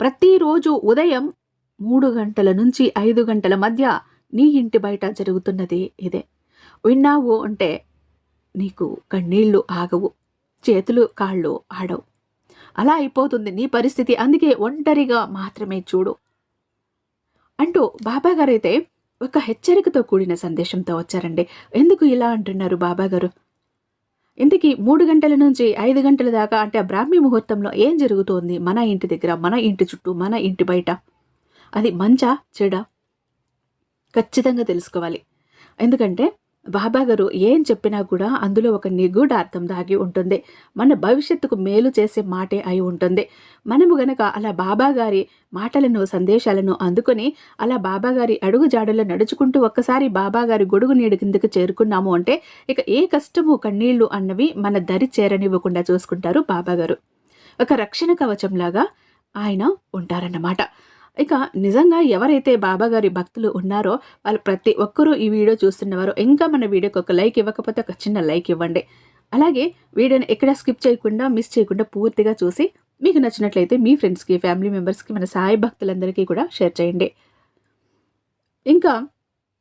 ప్రతిరోజు ఉదయం మూడు గంటల నుంచి ఐదు గంటల మధ్య నీ ఇంటి బయట జరుగుతున్నది ఇదే. విన్నావు అంటే నీకు కన్నీళ్ళు ఆగవు చేతులు కాళ్ళు ఆడవు. అలా అయిపోతుంది నీ పరిస్థితి అందుకే ఒంటరిగా మాత్రమే చూడు అంటూ బాబాగారైతే ఒక హెచ్చరికతో కూడిన సందేశంతో వచ్చారండి. ఎందుకు ఇలా అంటున్నారు బాబాగారు? ఇంతకీ మూడు గంటల నుంచి ఐదు గంటల దాకా అంటే ఆ బ్రాహ్మీ ముహూర్తంలో ఏం జరుగుతోంది? మన ఇంటి దగ్గర మన ఇంటి చుట్టూ మన ఇంటి బయట? అది మంచా చెడా? ఖచ్చితంగా తెలుసుకోవాలి. ఎందుకంటే బాబా గారు ఏం చెప్పినా కూడా అందులో ఒక నిగూఢ అర్థం దాగి ఉంటుంది. మన భవిష్యత్తుకు మేలు చేసే మాటే అయి ఉంటుంది. మనము గనక అలా బాబా గారి మాటలను సందేశాలను అందుకొని అలా బాబాగారి అడుగు నడుచుకుంటూ ఒక్కసారి బాబాగారి గొడుగు నీడు కిందకు చేరుకున్నాము అంటే ఇక ఏ కష్టము కన్నీళ్ళు అన్నవి మన దరి చేరనివ్వకుండా చూసుకుంటారు బాబాగారు ఒక రక్షణ కవచంలాగా ఆయన ఉంటారన్నమాట. ఇక నిజంగా ఎవరైతే బాబాగారి భక్తులు ఉన్నారో వాళ్ళు ప్రతి ఒక్కరూ ఈ వీడియో చూస్తున్నవారు ఇంకా మన వీడియోకి ఒక లైక్ ఇవ్వకపోతే ఒక చిన్న లైక్ ఇవ్వండి. అలాగే వీడియోని ఎక్కడ స్కిప్ చేయకుండా మిస్ చేయకుండా పూర్తిగా చూసి మీకు నచ్చినట్లయితే మీ ఫ్రెండ్స్కి ఫ్యామిలీ మెంబర్స్కి మన సాయి భక్తులందరికీ కూడా షేర్ చేయండి. ఇంకా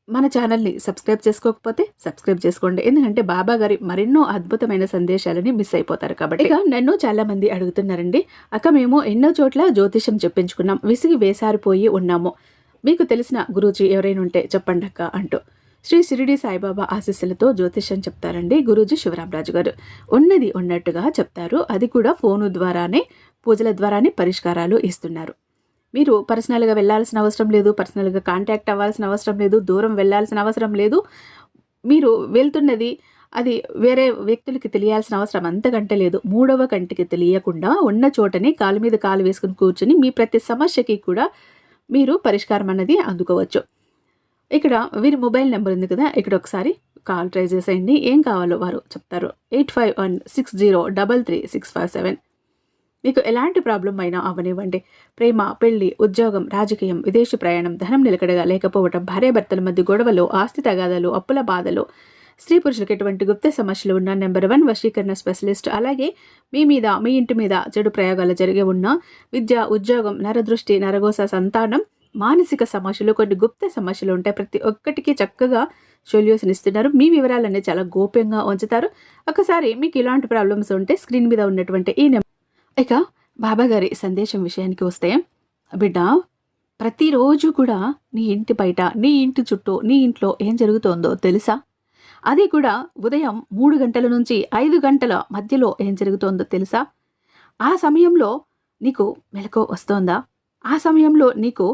మన ఛానల్ని సబ్స్క్రైబ్ చేసుకోకపోతే సబ్స్క్రైబ్ చేసుకోండి. ఎందుకంటే బాబా గారి మరెన్నో అద్భుతమైన సందేశాలని మిస్ అయిపోతారు కాబట్టి. ఇక నన్ను చాలా మంది అడుగుతున్నారండి. అక్క మేము ఎన్నో చోట్ల జ్యోతిషం చెప్పించుకున్నాం. విసిగి వేసారిపోయి ఉన్నాము. మీకు తెలిసిన గురూజీ ఎవరైనా ఉంటే చెప్పండి అక్క అంటూ. శ్రీ షిరిడి సాయిబాబా ఆశీస్సులతో జ్యోతిష్యం చెప్తారండి గురూజీ శివరామరాజు గారు. ఉన్నది ఉన్నట్టుగా చెప్తారు. అది కూడా ఫోను ద్వారానే పూజల ద్వారానే పరిష్కారాలు ఇస్తున్నారు. మీరు పర్సనల్గా వెళ్ళాల్సిన అవసరం లేదు పర్సనల్గా కాంటాక్ట్ అవ్వాల్సిన అవసరం లేదు దూరం వెళ్ళాల్సిన అవసరం లేదు. మీరు వెళ్తున్నది అది వేరే వ్యక్తులకి తెలియాల్సిన అవసరం అంతకంటే లేదు. మూడవ కంటికి తెలియకుండా ఉన్న చోటని కాలు మీద కాలు వేసుకుని కూర్చుని మీ ప్రతి సమస్యకి కూడా మీరు పరిష్కారం అన్నది అందుకోవచ్చు. ఇక్కడ వీరి మొబైల్ నెంబర్ ఉంది కదా ఇక్కడ ఒకసారి కాల్ ట్రై చేసేయండి. ఏం కావాలో వారు చెప్తారు. Eight five one six zero double three six five seven. మీకు ఎలాంటి ప్రాబ్లం అయినా అవనివ్వండి. ప్రేమ పెళ్ళి ఉద్యోగం రాజకీయం విదేశీ ప్రయాణం ధనం నిలకడగా లేకపోవడం భార్యాభర్తల మధ్య గొడవలు ఆస్తి తగాదాలు అప్పుల బాధలు. స్త్రీ పురుషులకు ఎటువంటి గుప్త సమస్యలు ఉన్న నెంబర్ వన్ వశీకరణ స్పెషలిస్ట్. అలాగే మీ మీద మీ ఇంటి మీద చెడు ప్రయోగాలు జరిగే ఉన్న విద్య ఉద్యోగం నరదృష్టి నరగోస సంతానం మానసిక సమస్యలు కొన్ని గుప్త సమస్యలు ఉంటాయి ప్రతి ఒక్కటికి చక్కగా సొల్యూషన్ ఇస్తున్నారు. మీ వివరాలన్నీ చాలా గోప్యంగా ఉంచుతారు. ఒకసారి మీకు ఇలాంటి ప్రాబ్లమ్స్ ఉంటే స్క్రీన్ మీద ఉన్నటువంటి ఈ నెంబర్ ఇక బాబాగారి సందేశం విషయానికి వస్తే బిడ్డ ప్రతిరోజు కూడా నీ ఇంటి బయట నీ ఇంటి చుట్టూ నీ ఇంట్లో ఏం జరుగుతోందో తెలుసా? అది కూడా ఉదయం మూడు గంటల నుంచి ఐదు గంటల మధ్యలో ఏం జరుగుతోందో తెలుసా? ఆ సమయంలో నీకు మెలకు వస్తోందా? ఆ సమయంలో నీకు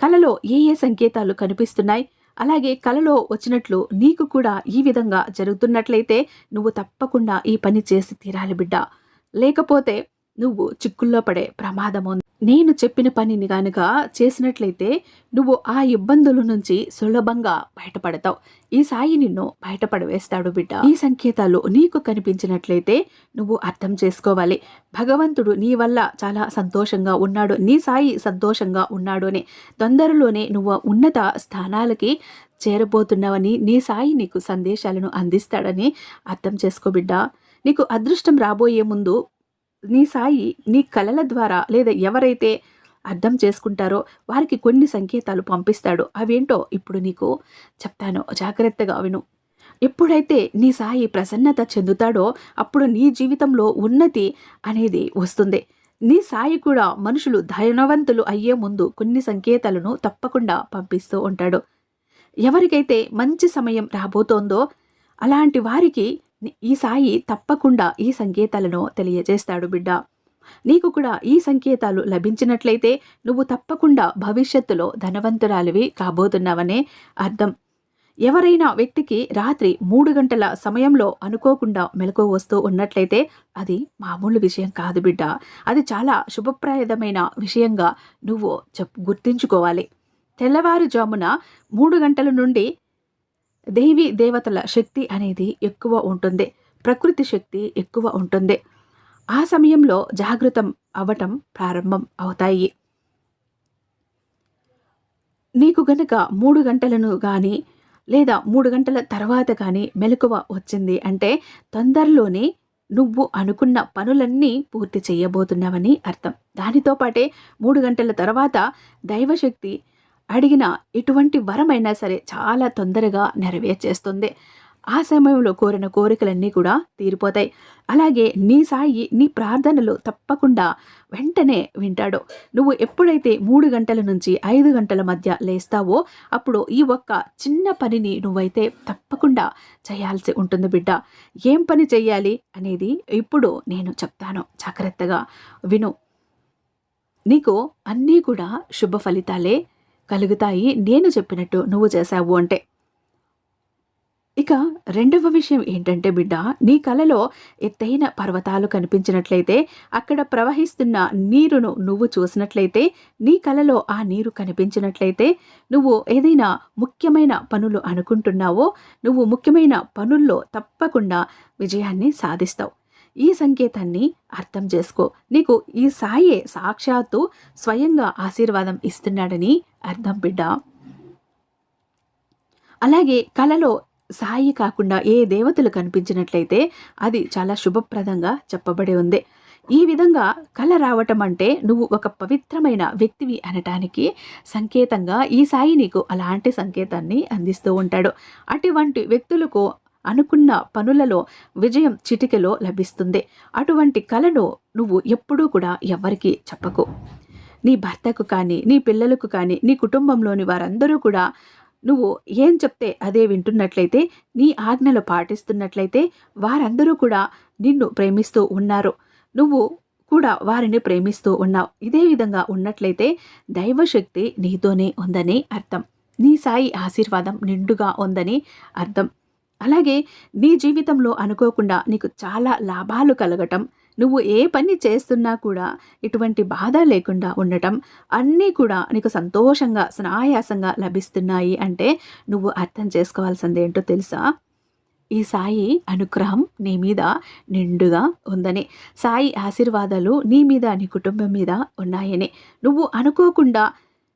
కలలో ఏ ఏ సంకేతాలు కనిపిస్తున్నాయి? అలాగే కలలో వచ్చినట్లు నీకు కూడా ఈ విధంగా జరుగుతున్నట్లయితే నువ్వు తప్పకుండా ఈ పని చేసి తీరాలి బిడ్డ. లేకపోతే నువ్వు చిక్కుల్లో పడే ప్రమాదం ఉంది నేను చెప్పిన పనిని గనుక చేసినట్లయితే నువ్వు ఆ ఇబ్బందుల నుంచి సులభంగా బయటపడతావు. ఈ సాయి నిన్ను బయటపడవేస్తాడు బిడ్డ. ఈ సంకేతాలు నీకు కనిపించినట్లయితే నువ్వు అర్థం చేసుకోవాలి. భగవంతుడు నీ వల్ల చాలా సంతోషంగా ఉన్నాడు. నీ సాయి సంతోషంగా ఉన్నాడు అని తొందరలోనే నువ్వు ఉన్నత స్థానాలకి చేరబోతున్నావని నీ సాయి నీకు సందేశాలను అందిస్తాడని అర్థం చేసుకో బిడ్డ. నీకు అదృష్టం రాబోయే ముందు నీ సాయి నీ కళల ద్వారా లేదా ఎవరైతే అర్థం చేసుకుంటారో వారికి కొన్ని సంకేతాలు పంపిస్తాడు. అవేంటో ఇప్పుడు నీకు చెప్తాను. జాగ్రత్తగా విను. ఎప్పుడైతే నీ సాయి ప్రసన్నత చెందుతాడో అప్పుడు నీ జీవితంలో ఉన్నతి అనేది వస్తుంది. నీ సాయి కూడా మనుషులు ధనవంతులు అయ్యే ముందు కొన్ని సంకేతాలను తప్పకుండా పంపిస్తూ ఉంటాడు. ఎవరికైతే మంచి సమయం రాబోతోందో అలాంటి వారికి ఈ సాయి తప్పకుండా ఈ సంకేతాలను తెలియజేస్తాడు బిడ్డ. నీకు కూడా ఈ సంకేతాలు లభించినట్లయితే నువ్వు తప్పకుండా భవిష్యత్తులో ధనవంతురాలివి కాబోతున్నావనే అర్థం. ఎవరైనా వ్యక్తికి రాత్రి మూడు గంటల సమయంలో అనుకోకుండా మెలకు వస్తూ ఉన్నట్లయితే అది మామూలు విషయం కాదు బిడ్డ. అది చాలా శుభప్రాయదమైన విషయంగా నువ్వు చెప్ గుర్తించుకోవాలి. తెల్లవారుజామున మూడు గంటల నుండి దేవి దేవతల శక్తి అనేది ఎక్కువ ఉంటుంది. ప్రకృతి శక్తి ఎక్కువ ఉంటుంది. ఆ సమయంలో జాగృతం అవటం ప్రారంభం అవుతాయి. నీకు గనక మూడు గంటలను కానీ లేదా మూడు గంటల తర్వాత కానీ మెలకువ వచ్చింది అంటే తొందరలోనే నువ్వు అనుకున్న పనులన్నీ పూర్తి చేయబోతున్నావని అర్థం. దానితో పాటే మూడు గంటల తర్వాత దైవశక్తి అడిగిన ఎటువంటి వరమైనా సరే చాలా తొందరగా నెరవేర్చేస్తుంది. ఆ సమయంలో కోరిన కోరికలన్నీ కూడా తీరిపోతాయి. అలాగే నీ సాయి నీ ప్రార్థనలు తప్పకుండా వెంటనే వింటాడు. నువ్వు ఎప్పుడైతే మూడు గంటల నుంచి ఐదు గంటల మధ్య లేస్తావో అప్పుడు ఈ ఒక్క చిన్న పనిని నువ్వైతే తప్పకుండా చేయాల్సి ఉంటుంది బిడ్డ. ఏం పని చెయ్యాలి అనేది ఇప్పుడు నేను చెప్తాను. జాగ్రత్తగా విను. నీకు అన్నీ కూడా శుభ ఫలితాలే కలుగుతాయి నేను చెప్పినట్టు నువ్వు చేశావు అంటే. ఇక రెండవ విషయం ఏంటంటే బిడ్డ నీ కలలో ఎత్తైన పర్వతాలు కనిపించినట్లయితే అక్కడ ప్రవహిస్తున్న నీరును నువ్వు చూసినట్లయితే నీ కలలో ఆ నీరు కనిపించినట్లయితే నువ్వు ఏదైనా ముఖ్యమైన పనులు అనుకుంటున్నావో నువ్వు ముఖ్యమైన పనుల్లో తప్పకుండా విజయాన్ని సాధిస్తావు. ఈ సంకేతాన్ని అర్థం చేసుకో. నీకు ఈ సాయే సాక్షాత్తు స్వయంగా ఆశీర్వాదం ఇస్తున్నాడని అర్థం బిడ్డ. అలాగే కలలో సాయి కాకుండా ఏ దేవతలు కనిపించినట్లయితే అది చాలా శుభప్రదంగా చెప్పబడి ఉంది. ఈ విధంగా కళ రావటం అంటే నువ్వు ఒక పవిత్రమైన వ్యక్తివి అనటానికి సంకేతంగా ఈ సాయి నీకు అలాంటి సంకేతాన్ని అందిస్తూ ఉంటాడు. అటువంటి వ్యక్తులకు అనుకున్న పనులలో విజయం చిటికెలో లభిస్తుంది. అటువంటి కలను నువ్వు ఎప్పుడూ కూడా ఎవ్వరికీ చెప్పకు. నీ భర్తకు కానీ నీ పిల్లలకు కానీ నీ కుటుంబంలోని వారందరూ కూడా నువ్వు ఏం చెప్తే అదే వింటున్నట్లయితే నీ ఆజ్ఞలు పాటిస్తున్నట్లయితే వారందరూ కూడా నిన్ను ప్రేమిస్తూ ఉన్నారు. నువ్వు కూడా వారిని ప్రేమిస్తూ ఉన్నావు. ఇదే విధంగా ఉన్నట్లయితే దైవశక్తి నీతోనే ఉందని అర్థం. నీ సాయి ఆశీర్వాదం నిండుగా ఉందని అర్థం. అలాగే నీ జీవితంలో అనుకోకుండా నీకు చాలా లాభాలు కలగటం నువ్వు ఏ పని చేస్తున్నా కూడా ఎటువంటి బాధ లేకుండా ఉండటం అన్నీ కూడా నీకు సంతోషంగా స్నాయాసంగా లభిస్తున్నాయి అంటే నువ్వు అర్థం చేసుకోవాల్సింది ఏంటో తెలుసా? ఈ సాయి అనుగ్రహం నీ మీద నిండుగా ఉందని. సాయి ఆశీర్వాదాలు నీ మీద నీ కుటుంబం మీద ఉన్నాయని. నువ్వు అనుకోకుండా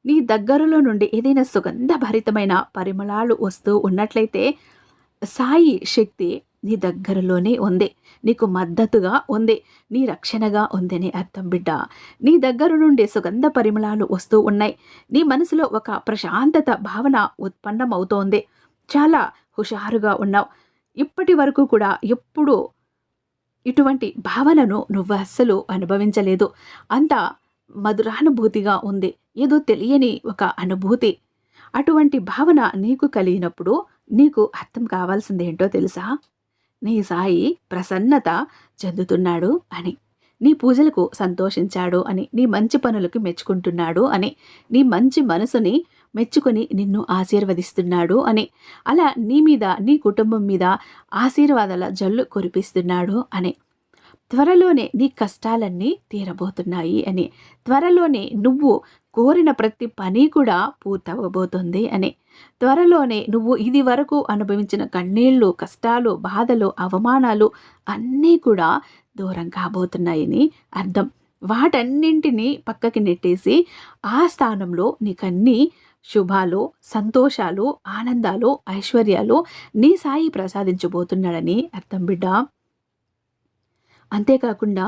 నీ దగ్గరలో నుండి ఏదైనా సుగంధభరితమైన పరిమళాలు వస్తూ ఉన్నట్లయితే సాయి శక్తి నీ దగ్గరలోనే ఉంది. నీకు మద్దతుగా ఉంది. నీ రక్షణగా ఉందని అర్థం బిడ్డ. నీ దగ్గర నుండి సుగంధ పరిమళాలు వస్తూ ఉన్నాయి. నీ మనసులో ఒక ప్రశాంతత భావన ఉత్పన్నమవుతోంది. చాలా హుషారుగా ఉన్నావు. ఇప్పటి వరకు కూడా ఎప్పుడు ఇటువంటి భావనను నువ్వు అస్సలు అనుభవించలేదు. అంత మధురానుభూతిగా ఉంది. ఏదో తెలియని ఒక అనుభూతి. అటువంటి భావన నీకు కలిగినప్పుడు నీకు అర్థం కావాల్సింది ఏంటో తెలుసా? నీ సాయి ప్రసన్నత చెందుతున్నాడు అని. నీ పూజలకు సంతోషించాడు అని. నీ మంచి పనులకు మెచ్చుకుంటున్నాడు అని. నీ మంచి మనసుని మెచ్చుకొని నిన్ను ఆశీర్వదిస్తున్నాడు అని. అలా నీ మీద నీ కుటుంబం మీద ఆశీర్వాదాల జల్లు కురిపిస్తున్నాడు అని. త్వరలోనే నీ కష్టాలన్నీ తీరబోతున్నాయి అని. త్వరలోనే నువ్వు కోరిన ప్రతి పని కూడా పూర్తవబోతుంది అని. త్వరలోనే నువ్వు ఇది వరకు అనుభవించిన కన్నీళ్ళు కష్టాలు బాధలు అవమానాలు అన్నీ కూడా దూరం కాబోతున్నాయని అర్థం. వాటన్నింటినీ పక్కకి నెట్టేసి ఆ స్థానంలో నీకన్నీ శుభాలు సంతోషాలు ఆనందాలు ఐశ్వర్యాలు నీ సాయి ప్రసాదించబోతున్నాడని అర్థం బిడ్డ. అంతేకాకుండా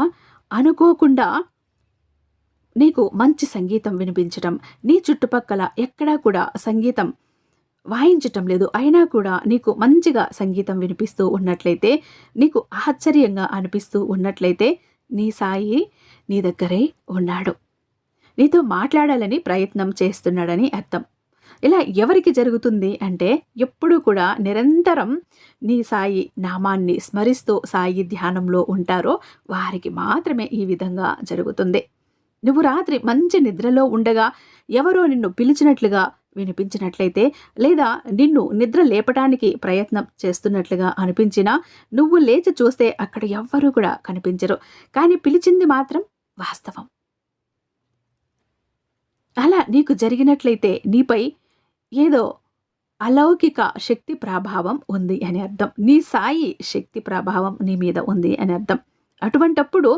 అనుకోకుండా నీకు మంచి సంగీతం వినిపించటం నీ చుట్టుపక్కల ఎక్కడా కూడా సంగీతం వాయించటం లేదు. అయినా కూడా నీకు మంచిగా సంగీతం వినిపిస్తూ ఉన్నట్లయితే నీకు ఆశ్చర్యంగా అనిపిస్తూ ఉన్నట్లయితే నీ సాయి నీ దగ్గరే ఉన్నాడు. నీతో మాట్లాడాలని ప్రయత్నం చేస్తున్నాడని అర్థం. ఇలా ఎవరికి జరుగుతుంది అంటే ఎప్పుడు కూడా నిరంతరం నీ సాయి నామాన్ని స్మరిస్తూ సాయి ధ్యానంలో ఉంటారో వారికి మాత్రమే ఈ విధంగా జరుగుతుంది. నువ్వు రాత్రి మంచి నిద్రలో ఉండగా ఎవరో నిన్ను పిలిచినట్లుగా వినిపించినట్లయితే లేదా నిన్ను నిద్ర లేపటానికి ప్రయత్నం చేస్తున్నట్లుగా అనిపించినా నువ్వు లేచి చూస్తే అక్కడ ఎవ్వరూ కూడా కనిపించరు. కానీ పిలిచింది మాత్రం వాస్తవం. అలా నీకు జరిగినట్లయితే నీపై ఏదో అలౌకిక శక్తి ప్రభావం ఉంది అని అర్థం. నీ సాయి శక్తి ప్రభావం నీ మీద ఉంది అని అర్థం. అటువంటప్పుడు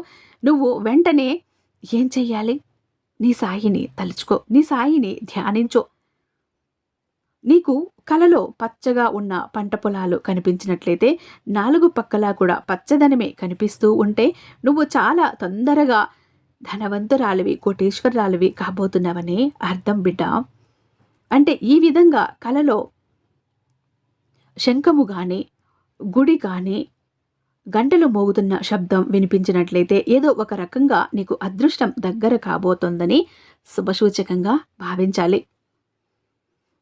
నువ్వు వెంటనే ఏం చెయ్యాలి? నీ సాయిని తలుచుకో. నీ సాయిని ధ్యానించో. నీకు కలలో పచ్చగా ఉన్న పంట పొలాలు కనిపించినట్లయితే నాలుగు పక్కలా కూడా పచ్చదనమే కనిపిస్తూ ఉంటే నువ్వు చాలా తొందరగా ధనవంతురాలివి కోటేశ్వరరాలివి కాబోతున్నావని అర్థం బిడ్డ? అంటే ఈ విధంగా కలలో శంఖము కానీ గుడి కానీ గంటలు మోగుతున్న శబ్దం వినిపించినట్లయితే ఏదో ఒక రకంగా నీకు అదృష్టం దగ్గర కాబోతోందని శుభసూచకంగా భావించాలి.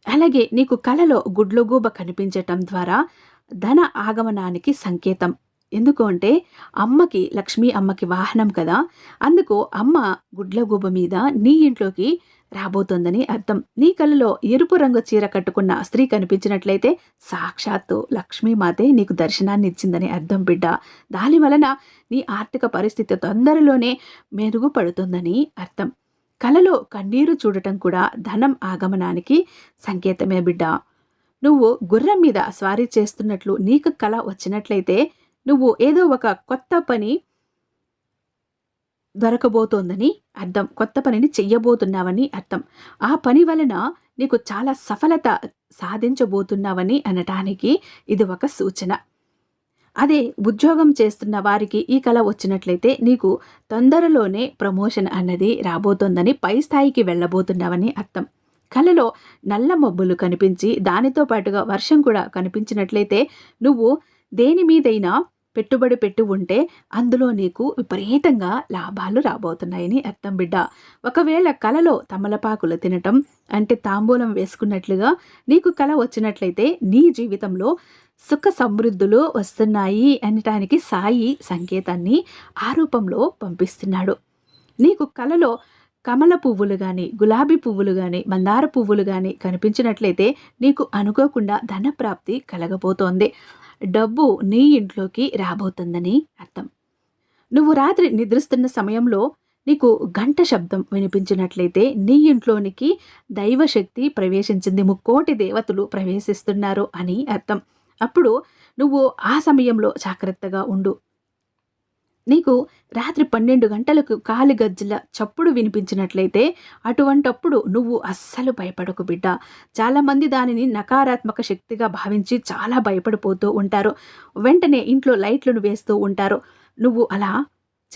అలాగే నీకు కలలో గుడ్లగూబ కనిపించటం ద్వారా ధన ఆగమనానికి సంకేతం. ఎందుకు అంటే అమ్మకి లక్ష్మీ అమ్మకి వాహనం కదా. అందుకు అమ్మ గుడ్లగూబ మీద నీ ఇంట్లోకి రాబోతోందని అర్థం. నీ కళ్ళలో ఎరుపు రంగు చీర కట్టుకున్న స్త్రీ కనిపించినట్లయితే సాక్షాత్తు లక్ష్మీమాతే నీకు దర్శనాన్ని ఇచ్చిందని అర్థం బిడ్డ. దాని వలన నీ ఆర్థిక పరిస్థితి తొందరలోనే మెరుగుపడుతుందని అర్థం. కలలో కన్నీరు చూడటం కూడా ధనం ఆగమనానికి సంకేతమే బిడ్డ. నువ్వు గుర్రం మీద స్వారీ చేస్తున్నట్లు నీకు కళ వచ్చినట్లయితే నువ్వు ఏదో ఒక కొత్త పని దొరకబోతోందని అర్థం. కొత్త పనిని చెయ్యబోతున్నావని అర్థం. ఆ పని వలన నీకు చాలా సఫలత సాధించబోతున్నావని అనటానికి ఇది ఒక సూచన. అదే ఉద్యోగం చేస్తున్న వారికి ఈ కళ వచ్చినట్లయితే నీకు తొందరలోనే ప్రమోషన్ అన్నది రాబోతోందని పై స్థాయికి వెళ్ళబోతున్నావని అర్థం. కళలో నల్ల మబ్బులు కనిపించి దానితో పాటుగా వర్షం కూడా కనిపించినట్లయితే నువ్వు దేని మీదైనా పెట్టుబడి పెట్టి ఉంటే అందులో నీకు విపరీతంగా లాభాలు రాబోతున్నాయని అర్థం బిడ్డ. ఒకవేళ కలలో తమలపాకులు తినటం అంటే తాంబూలం వేసుకున్నట్లుగా నీకు కళ వచ్చినట్లయితే నీ జీవితంలో సుఖ సమృద్ధులు వస్తున్నాయి అనటానికి సాయి సంకేతాన్ని ఆ రూపంలో పంపిస్తున్నాడు. నీకు కలలో కమల పువ్వులు కానీ గులాబీ పువ్వులు కానీ మందార పువ్వులు కానీ కనిపించినట్లయితే నీకు అనుకోకుండా ధనప్రాప్తి కలగబోతోంది. డబ్బు నీ ఇంట్లోకి రాబోతుందని అర్థం. నువ్వు రాత్రి నిద్రిస్తున్న సమయంలో నీకు గంట శబ్దం వినిపించినట్లయితే నీ ఇంట్లోనికి దైవశక్తి ప్రవేశించింది. ముక్కోటి దేవతలు ప్రవేశిస్తున్నారు అని అర్థం. అప్పుడు నువ్వు ఆ సమయంలో జాగ్రత్తగా ఉండు. నీకు రాత్రి పన్నెండు గంటలకు కాలి గజ్జల చప్పుడు వినిపించినట్లయితే అటువంటప్పుడు నువ్వు అస్సలు భయపడకు బిడ్డ. చాలామంది దానిని నకారాత్మక శక్తిగా భావించి చాలా భయపడిపోతూ ఉంటారు. వెంటనే ఇంట్లో లైట్లను వేస్తూ ఉంటారు. నువ్వు అలా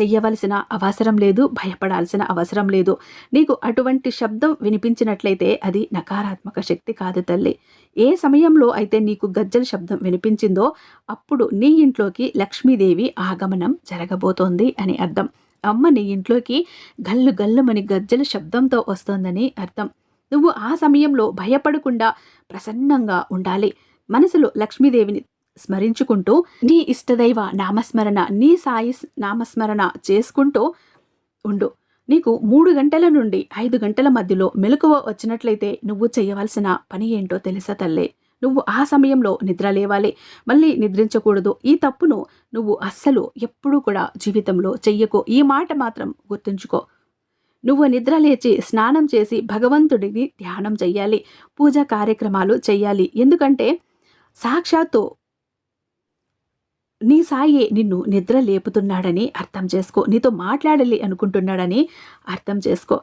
చెయ్యవలసిన అవసరం లేదు భయపడాల్సిన అవసరం లేదు. నీకు అటువంటి శబ్దం వినిపించినట్లయితే అది నకారాత్మక శక్తి కాదు తల్లి. ఏ సమయంలో అయితే నీకు గజ్జల శబ్దం వినిపించిందో అప్పుడు నీ ఇంట్లోకి లక్ష్మీదేవి ఆగమనం జరగబోతోంది అని అర్థం. అమ్మ నీ ఇంట్లోకి గల్లు గల్లుమని గజ్జల శబ్దంతో వస్తోందని అర్థం. నువ్వు ఆ సమయంలో భయపడకుండా ప్రసన్నంగా ఉండాలి. మనసులో లక్ష్మీదేవిని స్మరించుకుంటూ నీ ఇష్టదైవ నామస్మరణ నీ సాయి నామస్మరణ చేసుకుంటూ ఉండు. నీకు మూడు గంటల నుండి ఐదు గంటల మధ్యలో మెలకువ వచ్చినట్లయితే నువ్వు చేయవలసిన పని ఏంటో తెలుసా తల్లే? నువ్వు ఆ సమయంలో నిద్ర లేవాలి. మళ్ళీ నిద్రించకూడదు. ఈ తప్పును నువ్వు అస్సలు ఎప్పుడూ కూడా జీవితంలో చెయ్యకు. ఈ మాట మాత్రం గుర్తుంచుకో. నువ్వు నిద్ర లేచి స్నానం చేసి భగవంతుడిని ధ్యానం చెయ్యాలి. పూజా కార్యక్రమాలు చెయ్యాలి. ఎందుకంటే సాక్షాత్తు నీ సాయి నిన్ను నిద్ర లేపుతున్నాడని అర్థం చేసుకో. నీతో మాట్లాడాలి అనుకుంటున్నాడని అర్థం చేసుకో.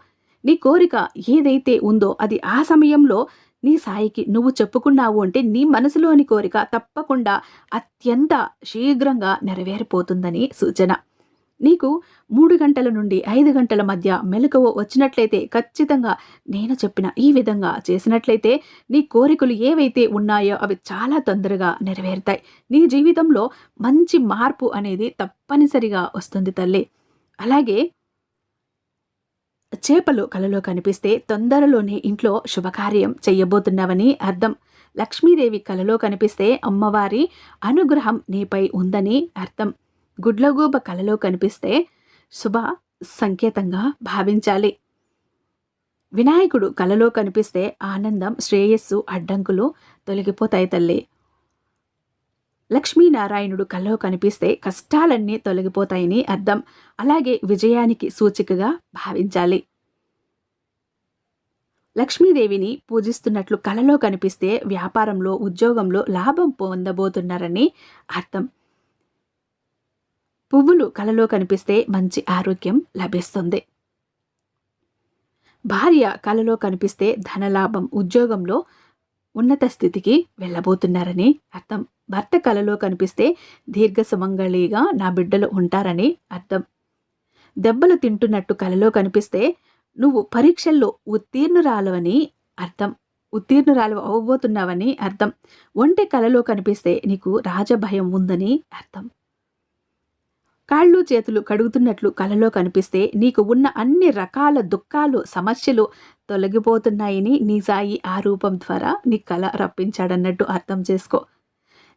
నీ కోరిక ఏదైతే ఉందో అది ఆ సమయంలో నీ సాయికి నువ్వు చెప్పుకున్నావు అంటే నీ మనసులోని కోరిక తప్పకుండా అత్యంత శీఘ్రంగా నెరవేరిపోతుందని సూచన. నీకు మూడు గంటల నుండి ఐదు గంటల మధ్య మెలకువ వచ్చినట్లయితే ఖచ్చితంగా నేను చెప్పిన ఈ విధంగా చేసినట్లయితే నీ కోరికలు ఏవైతే ఉన్నాయో అవి చాలా తొందరగా నెరవేరుతాయి. నీ జీవితంలో మంచి మార్పు అనేది తప్పనిసరిగా వస్తుంది తల్లి. అలాగే చేపలు కలలో కనిపిస్తే తొందరలోనే ఇంట్లో శుభకార్యం చెయ్యబోతున్నావని అర్థం. లక్ష్మీదేవి కలలో కనిపిస్తే అమ్మవారి అనుగ్రహం నీపై ఉందని అర్థం. గుడ్లగూబ కలలో కనిపిస్తే శుభ సంకేతంగా భావించాలి. వినాయకుడు కలలో కనిపిస్తే ఆనందం శ్రేయస్సు అడ్డంకులు తొలగిపోతాయి తల్లి. లక్ష్మీనారాయణుడు కలలో కనిపిస్తే కష్టాలన్నీ తొలగిపోతాయని అర్థం. అలాగే విజయానికి సూచికగా భావించాలి. లక్ష్మీదేవిని పూజిస్తున్నట్లు కలలో కనిపిస్తే వ్యాపారంలో ఉద్యోగంలో లాభం పొందబోతున్నారని అర్థం. పువ్వులు కలలో కనిపిస్తే మంచి ఆరోగ్యం లభిస్తుంది. భార్య కలలో కనిపిస్తే ధనలాభం ఉద్యోగంలో ఉన్నత స్థితికి వెళ్ళబోతున్నారని అర్థం. భర్త కలలో కనిపిస్తే దీర్ఘ సుమంగళిగా నా బిడ్డలు ఉంటారని అర్థం. దెబ్బలు తింటున్నట్టు కలలో కనిపిస్తే నువ్వు పరీక్షల్లో ఉత్తీర్ణురాలవని అర్థం. ఉత్తీర్ణురాలు అవ్వబోతున్నావని అర్థం. ఒంటె కలలో కనిపిస్తే నీకు రాజభయం ఉందని అర్థం. కాళ్ళు చేతులు కడుగుతున్నట్లు కలలో కనిపిస్తే నీకు ఉన్న అన్ని రకాల దుఃఖాలు సమస్యలు తొలగిపోతున్నాయని నీ సాయి ఆ రూపం ద్వారా నీ కళ రప్పించాడన్నట్టు అర్థం చేసుకో.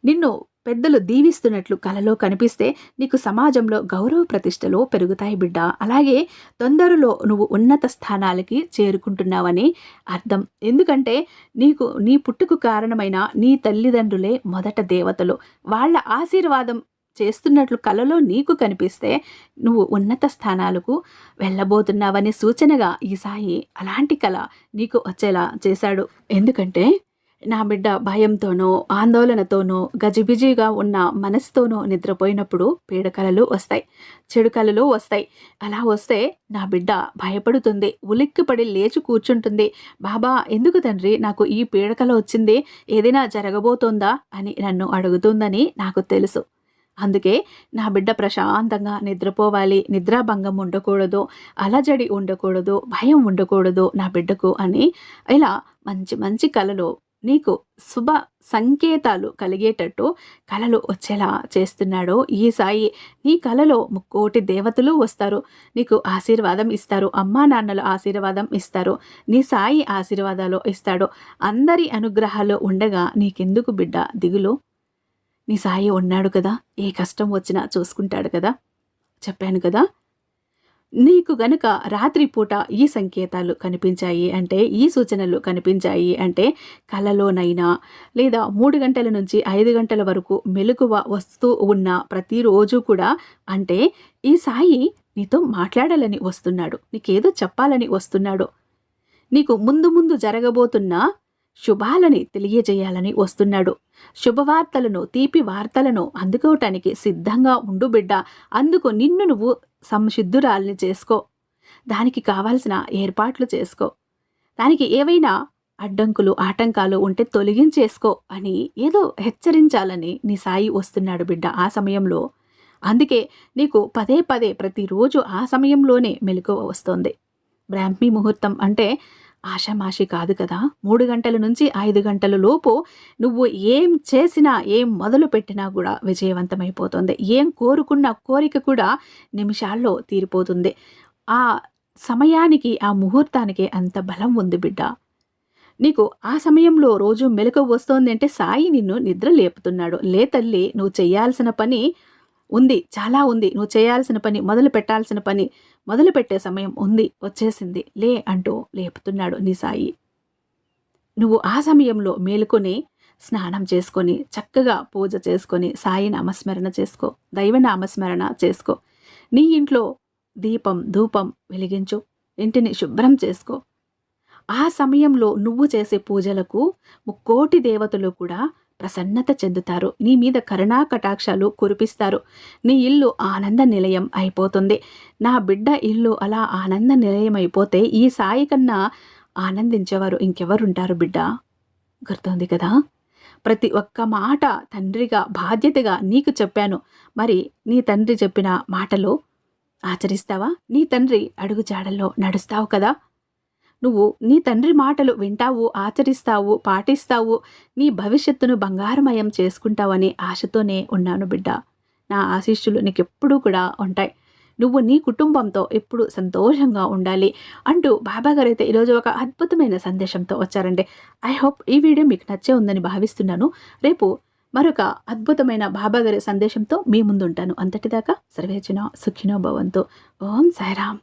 నిన్ను పెద్దలు దీవిస్తున్నట్లు కలలో కనిపిస్తే నీకు సమాజంలో గౌరవ ప్రతిష్టలు పెరుగుతాయి బిడ్డ. అలాగే తొందరలో నువ్వు ఉన్నత స్థానాలకి చేరుకుంటున్నావని అర్థం. ఎందుకంటే నీకు నీ పుట్టుకు కారణమైన నీ తల్లిదండ్రులే మొదట దేవతలు. వాళ్ళ ఆశీర్వాదం చేస్తున్నట్లు కలలో నీకు కనిపిస్తే నువ్వు ఉన్నత స్థానాలకు వెళ్ళబోతున్నావనే సూచనగా ఈ సాయి అలాంటి కళ నీకు వచ్చేలా చేశాడు. ఎందుకంటే నా బిడ్డ భయంతోనో ఆందోళనతోనో గజిబిజిగా ఉన్న మనసుతోనో నిద్రపోయినప్పుడు పీడకలలు వస్తాయి చెడు కలలు వస్తాయి. అలా వస్తే నా బిడ్డ భయపడుతుంది ఉలిక్కిపడి లేచి కూర్చుంటుంది. బాబా ఎందుకు తండ్రి నాకు ఈ పీడకల వచ్చింది? ఏదైనా జరగబోతోందా? అని నన్ను అడుగుతుందని నాకు తెలుసు. అందుకే నా బిడ్డ ప్రశాంతంగా నిద్రపోవాలి నిద్రాభంగం ఉండకూడదు అలజడి ఉండకూడదు భయం ఉండకూడదు నా బిడ్డకు అని ఇలా మంచి మంచి కళలు నీకు శుభ సంకేతాలు కలిగేటట్టు కళలు వచ్చేలా చేస్తున్నాడో ఈ సాయి. నీ కళలో ముక్కోటి దేవతలు వస్తారు నీకు ఆశీర్వాదం ఇస్తారు అమ్మా నాన్నలు ఆశీర్వాదం ఇస్తారు నీ సాయి ఆశీర్వాదాలు ఇస్తాడు. అందరి అనుగ్రహాలు ఉండగా నీకెందుకు బిడ్డ దిగులు? నీ సాయి ఉన్నాడు కదా ఏ కష్టం వచ్చినా చూసుకుంటాడు కదా చెప్పాను కదా. నీకు గనక రాత్రిపూట ఈ సంకేతాలు కనిపించాయి అంటే ఈ సూచనలు కనిపించాయి అంటే కలలోనైనా లేదా మూడు గంటల నుంచి ఐదు గంటల వరకు మెలకువ వస్తూ ఉన్న ప్రతిరోజు కూడా అంటే ఈ సాయి నీతో మాట్లాడాలని వస్తున్నాడు నీకేదో చెప్పాలని వస్తున్నాడు. నీకు ముందు ముందు జరగబోతున్న శుభాలని తెలియజేయాలని వస్తున్నాడు. శుభవార్తలను తీపి వార్తలను అందుకోవటానికి సిద్ధంగా ఉండు బిడ్డ. అందుకు నిన్ను నువ్వు సంసిద్ధురాల్ని చేసుకో. దానికి కావాల్సిన ఏర్పాట్లు చేసుకో. దానికి ఏవైనా అడ్డంకులు ఆటంకాలు ఉంటే తొలగించేసుకో అని ఏదో హెచ్చరించాలని నీ సాయి వస్తున్నాడు బిడ్డ ఆ సమయంలో. అందుకే నీకు పదే పదే ప్రతిరోజు ఆ సమయంలోనే మెలకువ వస్తుంది. బ్రాహ్మీ ముహూర్తం అంటే ఆషామాషి కాదు కదా. మూడు గంటల నుంచి ఐదు గంటల లోపు నువ్వు ఏం చేసినా ఏం మొదలు పెట్టినా కూడా విజయవంతమైపోతుంది. ఏం కోరుకున్న కోరిక కూడా నిమిషాల్లో తీరిపోతుంది. ఆ సమయానికి ఆ ముహూర్తానికి అంత బలం ఉంది బిడ్డ. నీకు ఆ సమయంలో రోజు మెలకు వస్తోంది అంటే సాయి నిన్ను నిద్ర లేపుతున్నాడు. లే తల్లి నువ్వు చేయాల్సిన పని ఉంది చాలా ఉంది. నువ్వు చేయాల్సిన పని మొదలు పెట్టాల్సిన పని మొదలుపెట్టే సమయం ఉంది వచ్చేసింది. లే అంటూ లేపుతున్నాడు నీ సాయి నువ్వు ఆ సమయంలో మేలుకొని స్నానం చేసుకొని చక్కగా పూజ చేసుకొని సాయి నామస్మరణ చేసుకో దైవ నామస్మరణ చేసుకో. నీ ఇంట్లో దీపం ధూపం వెలిగించు ఇంటిని శుభ్రం చేసుకో. ఆ సమయంలో నువ్వు చేసే పూజలకు ముక్కోటి దేవతలు కూడా ప్రసన్నత చెందుతారు. నీ మీద కరుణా కటాక్షాలు కురిపిస్తారు. నీ ఇల్లు ఆనంద నిలయం అయిపోతుంది. నా బిడ్డ ఇల్లు అలా ఆనంద నిలయం అయిపోతే ఈ సాయి కన్నా ఆనందించేవారు ఇంకెవరుంటారు బిడ్డ? గుర్తుంది కదా? ప్రతి ఒక్క మాట తండ్రిగా బాధ్యతగా నీకు చెప్పాను. మరి నీ తండ్రి చెప్పిన మాటలు ఆచరిస్తావా? నీ తండ్రి అడుగుజాడల్లో నడుస్తావు కదా? నువ్వు నీ తండ్రి మాటలు వింటావు ఆచరిస్తావు పాటిస్తావు నీ భవిష్యత్తును బంగారమయం చేసుకుంటావని ఆశతోనే ఉన్నాను బిడ్డ. నా ఆశీస్సులు నీకెప్పుడూ కూడా ఉంటాయి. నువ్వు నీ కుటుంబంతో ఎప్పుడు సంతోషంగా ఉండాలి అంటూ బాబా గారు అయితే ఈరోజు ఒక అద్భుతమైన సందేశంతో వచ్చారండి. ఐ హోప్ ఈ వీడియో మీకు నచ్చే ఉందని భావిస్తున్నాను. రేపు మరొక అద్భుతమైన బాబాగారి సందేశంతో మీ ముందుంటాను. అంతటిదాకా సర్వేచన సుఖినో భవంతు. ఓం సాయిరామ్.